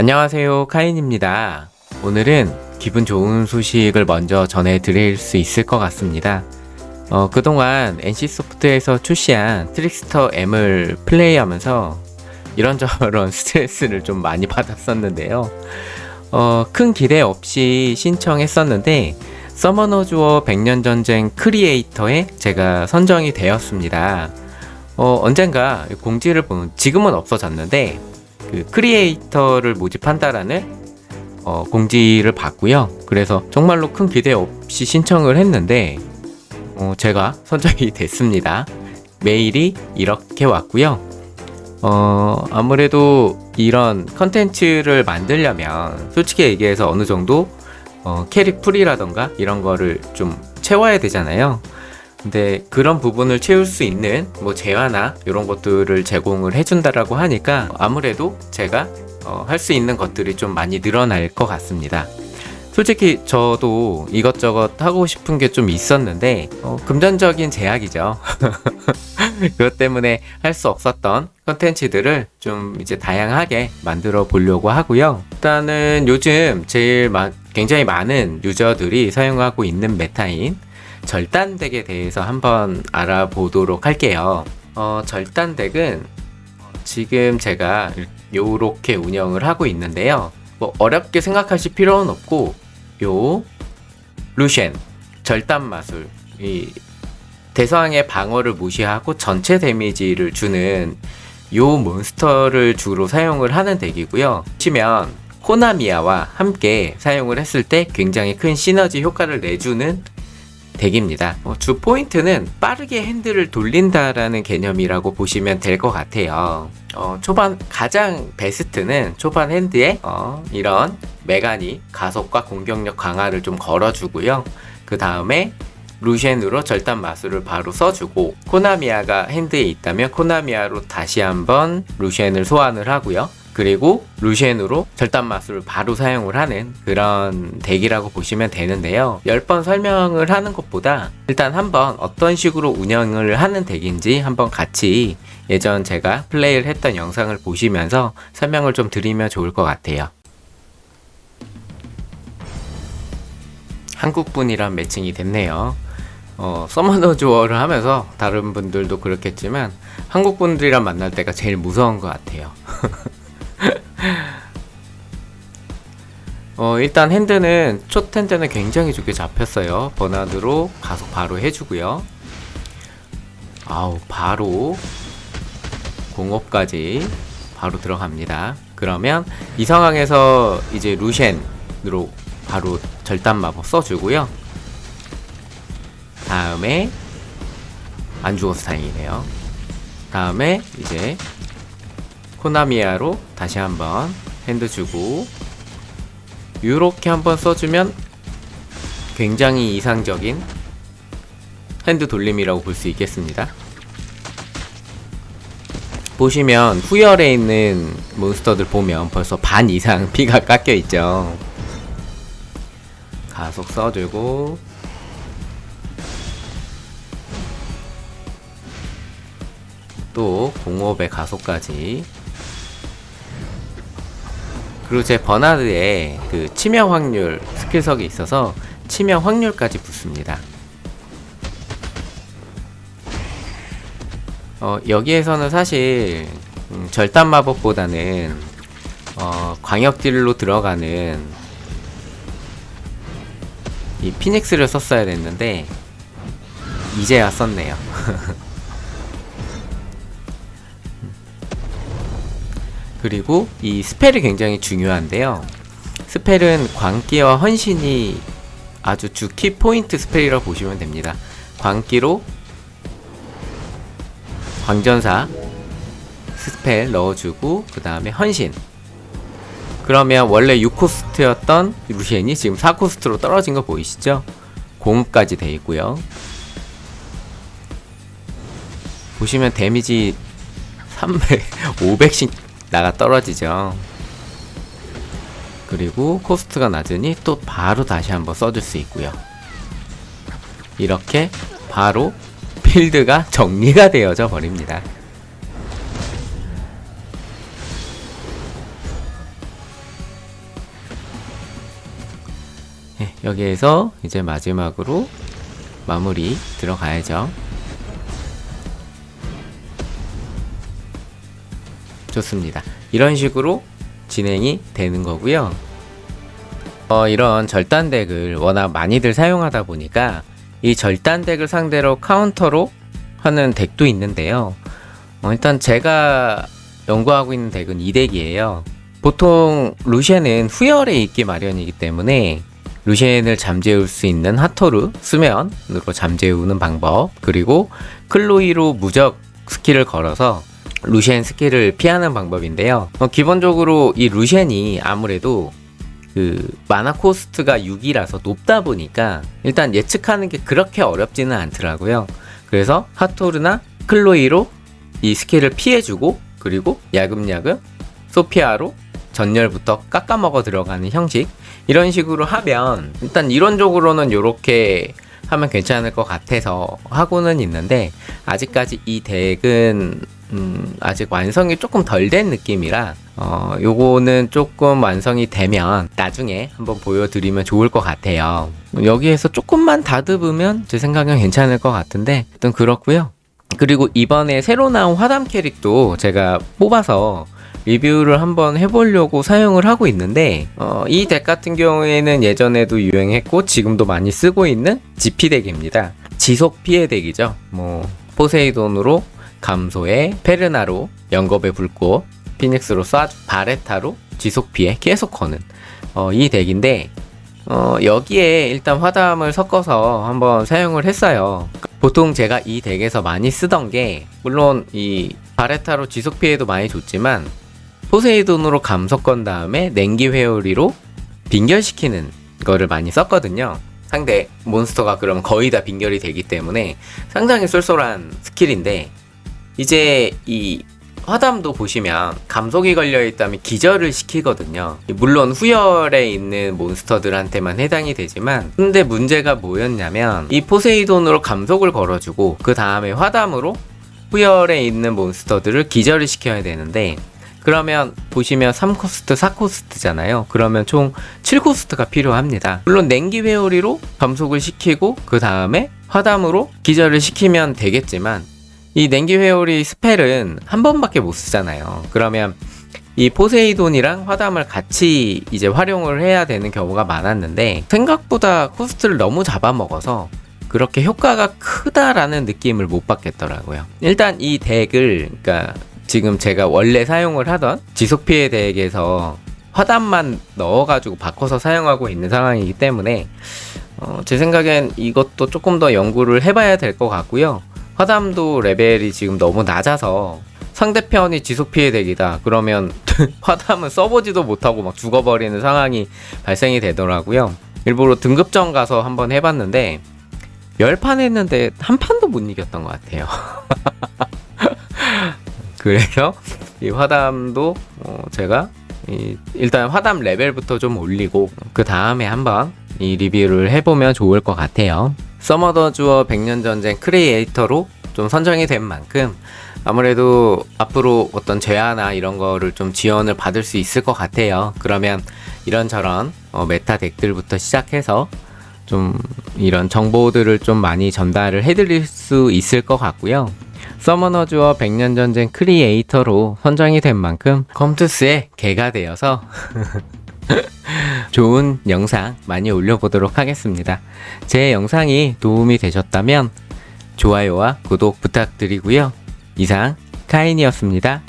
안녕하세요. 카인입니다. 오늘은 기분 좋은 소식을 먼저 전해드릴 수 있을 것 같습니다. 어, 그동안 NC소프트에서 출시한 트릭스터 M을 플레이하면서 이런저런 스트레스를 좀 많이 받았었는데요. 어, 큰 기대 없이 신청했었는데 서머너즈워 백년전쟁 크리에이터에 제가 선정이 되었습니다. 어, 언젠가 공지를 보면 지금은 없어졌는데 그 크리에이터를 모집한다라는 어, 공지를 봤고요. 그래서 정말로 큰 기대 없이 신청을 했는데 어, 제가 선정이 됐습니다. 메일이 이렇게 왔고요. 어, 아무래도 이런 컨텐츠를 만들려면 솔직히 얘기해서 어느 정도 어, 캐릭 풀이라던가 이런 거를 좀 채워야 되잖아요. 근데 그런 부분을 채울 수 있는 뭐 재화나 이런 것들을 제공을 해준다라고 하니까 아무래도 제가 어, 할 수 있는 것들이 좀 많이 늘어날 것 같습니다. 솔직히 저도 이것저것 하고 싶은 게 좀 있었는데 어, 금전적인 제약이죠. 그것 때문에 할 수 없었던 컨텐츠들을 좀 이제 다양하게 만들어 보려고 하고요. 일단은 요즘 제일 마- 굉장히 많은 유저들이 사용하고 있는 메타인 절단덱에 대해서 한번 알아보도록 할게요. 어, 절단덱은 지금 제가 요렇게 운영을 하고 있는데요. 뭐 어렵게 생각하실 필요는 없고 요 루셴 절단 마술 이 대상의 방어를 무시하고 전체 데미지를 주는 요 몬스터를 주로 사용을 하는 덱이고요. 치면 코나미아와 함께 사용을 했을 때 굉장히 큰 시너지 효과를 내주는 덱입니다. 어, 주 포인트는 빠르게 핸들을 돌린다라는 개념이라고 보시면 될 것 같아요. 어, 초반 가장 베스트는 초반 핸드에 어, 이런 메가니 가속과 공격력 강화를 좀 걸어주고요. 그 다음에 루셴으로 절단 마술을 바로 써주고 코나미아가 핸드에 있다면 코나미아로 다시 한번 루셴을 소환을 하고요. 그리고 루셴으로 절단 마술을 바로 사용을 하는 그런 덱이라고 보시면 되는데요. 10번 설명을 하는 것보다 일단 한번 어떤 식으로 운영을 하는 덱인지 한번 같이 예전 제가 플레이를 했던 영상을 보시면서 설명을 좀 드리면 좋을 것 같아요. 한국분이랑 매칭이 됐네요. 어, 서머너 주어를 하면서 다른 분들도 그렇겠지만 한국 분들이랑 만날 때가 제일 무서운 것 같아요. 어, 일단 핸드는 첫 핸드는 굉장히 좋게 잡혔어요. 버나드로 가속 바로 해주고요. 아우 바로 공업까지 바로 들어갑니다. 그러면 이 상황에서 이제 루셴으로 바로 절단 마법 써주고요. 다음에 안 죽어서 다행이네요. 다음에 이제 코나미아로 다시 한번 핸드 주고 요렇게 한번 써주면 굉장히 이상적인 핸드 돌림이라고 볼 수 있겠습니다. 보시면 후열에 있는 몬스터들 보면 벌써 반 이상 피가 깎여 있죠. 가속 써주고 또 공업의 가속까지 그리고 제 버나드에 그 치명 확률 스킬석이 있어서 치명 확률까지 붙습니다. 어, 여기에서는 사실 음, 절단 마법보다는 어, 광역 딜로 들어가는 이 피닉스를 썼어야 됐는데 이제야 썼네요. 그리고 이 스펠이 굉장히 중요한데요. 스펠은 광기와 헌신이 아주 주 키 포인트 스펠이라고 보시면 됩니다. 광기로 광전사 스펠 넣어주고 그 다음에 헌신 그러면 원래 6코스트였던 루시엔이 지금 4코스트로 떨어진 거 보이시죠? 공까지 돼 있고요. 보시면 데미지 300, 500씩 나가 떨어지죠. 그리고 코스트가 낮으니 또 바로 다시 한번 써줄 수 있고요. 이렇게 바로 필드가 정리가 되어져 버립니다. 네, 여기에서 이제 마지막으로 마무리 들어가야죠. 좋습니다. 이런 식으로 진행이 되는 거고요. 어, 이런 절단 덱을 워낙 많이들 사용하다 보니까 이 절단 덱을 상대로 카운터로 하는 덱도 있는데요. 어, 일단 제가 연구하고 있는 덱은 이 덱이에요. 보통 루시엔은 후열에 있기 마련이기 때문에 루시엔을 잠재울 수 있는 하토르 수면으로 잠재우는 방법 그리고 클로이로 무적 스킬을 걸어서 루시엔 스킬을 피하는 방법인데요. 어, 기본적으로 이 루시엔이 아무래도 그 마나 코스트가 6이라서 높다 보니까 일단 예측하는 게 그렇게 어렵지는 않더라고요. 그래서 하토르나 클로이로 이 스킬을 피해주고 그리고 야금야금 소피아로 전열부터 깎아먹어 들어가는 형식 이런 식으로 하면 일단 이론적으로는 이렇게 하면 괜찮을 것 같아서 하고는 있는데 아직까지 이 덱은 음, 아직 완성이 조금 덜 된 느낌이라 어, 요거는 조금 완성이 되면 나중에 한번 보여드리면 좋을 것 같아요. 여기에서 조금만 다듬으면 제 생각엔 괜찮을 것 같은데 일단 그렇고요. 그리고 이번에 새로 나온 화담 캐릭도 제가 뽑아서 리뷰를 한번 해보려고 사용을 하고 있는데 어, 이 덱 같은 경우에는 예전에도 유행했고 지금도 많이 쓰고 있는 GP 덱입니다. 지속 피해 덱이죠. 뭐 포세이돈으로 감소에 페르나로 영겁의 불꽃 피닉스로 쏴 바레타로 지속 피해 계속 거는 어, 이 덱인데 어, 여기에 일단 화담을 섞어서 한번 사용을 했어요. 보통 제가 이 덱에서 많이 쓰던 게 물론 이 바레타로 지속 피해도 많이 줬지만 포세이돈으로 감속 건 다음에 냉기 회오리로 빙결시키는 거를 많이 썼거든요. 상대 몬스터가 그럼 거의 다 빙결이 되기 때문에 상당히 쏠쏠한 스킬인데 이제 이 화담도 보시면 감속이 걸려 있다면 기절을 시키거든요. 물론 후열에 있는 몬스터들한테만 해당이 되지만 근데 문제가 뭐였냐면 이 포세이돈으로 감속을 걸어주고 그 다음에 화담으로 후열에 있는 몬스터들을 기절을 시켜야 되는데 그러면 보시면 3코스트, 4코스트잖아요. 그러면 총 7코스트가 필요합니다. 물론 냉기 회오리로 감속을 시키고 그 다음에 화담으로 기절을 시키면 되겠지만 이 냉기 회오리 스펠은 한 번밖에 못 쓰잖아요. 그러면 이 포세이돈이랑 화담을 같이 이제 활용을 해야 되는 경우가 많았는데 생각보다 코스트를 너무 잡아먹어서 그렇게 효과가 크다라는 느낌을 못 받겠더라고요. 일단 이 덱을 그러니까 지금 제가 원래 사용을 하던 지속 피해 덱에서 화담만 넣어가지고 바꿔서 사용하고 있는 상황이기 때문에 어, 제 생각엔 이것도 조금 더 연구를 해봐야 될 것 같고요. 화담도 레벨이 지금 너무 낮아서 상대편이 지속 피해 덱이다. 그러면 화담은 써보지도 못하고 막 죽어버리는 상황이 발생이 되더라고요. 일부러 등급전 가서 한번 해봤는데 열판 했는데 한 판도 못 이겼던 것 같아요. 그래서 이 화담도 어 제가 이 일단 화담 레벨부터 좀 올리고 그 다음에 한번 이 리뷰를 해보면 좋을 것 같아요. 서머더 주어 100년 전쟁 크리에이터로 좀 선정이 된 만큼 아무래도 앞으로 어떤 제안이나 이런 거를 좀 지원을 받을 수 있을 것 같아요. 그러면 이런저런 어, 메타 덱들부터 시작해서 좀 이런 정보들을 좀 많이 전달을 해드릴 수 있을 것 같고요. 서머너즈와 백년 전쟁 크리에이터로 선정이 된 만큼 컴투스의 개가 되어서 좋은 영상 많이 올려보도록 하겠습니다. 제 영상이 도움이 되셨다면 좋아요와 구독 부탁드리고요. 이상 카인이었습니다.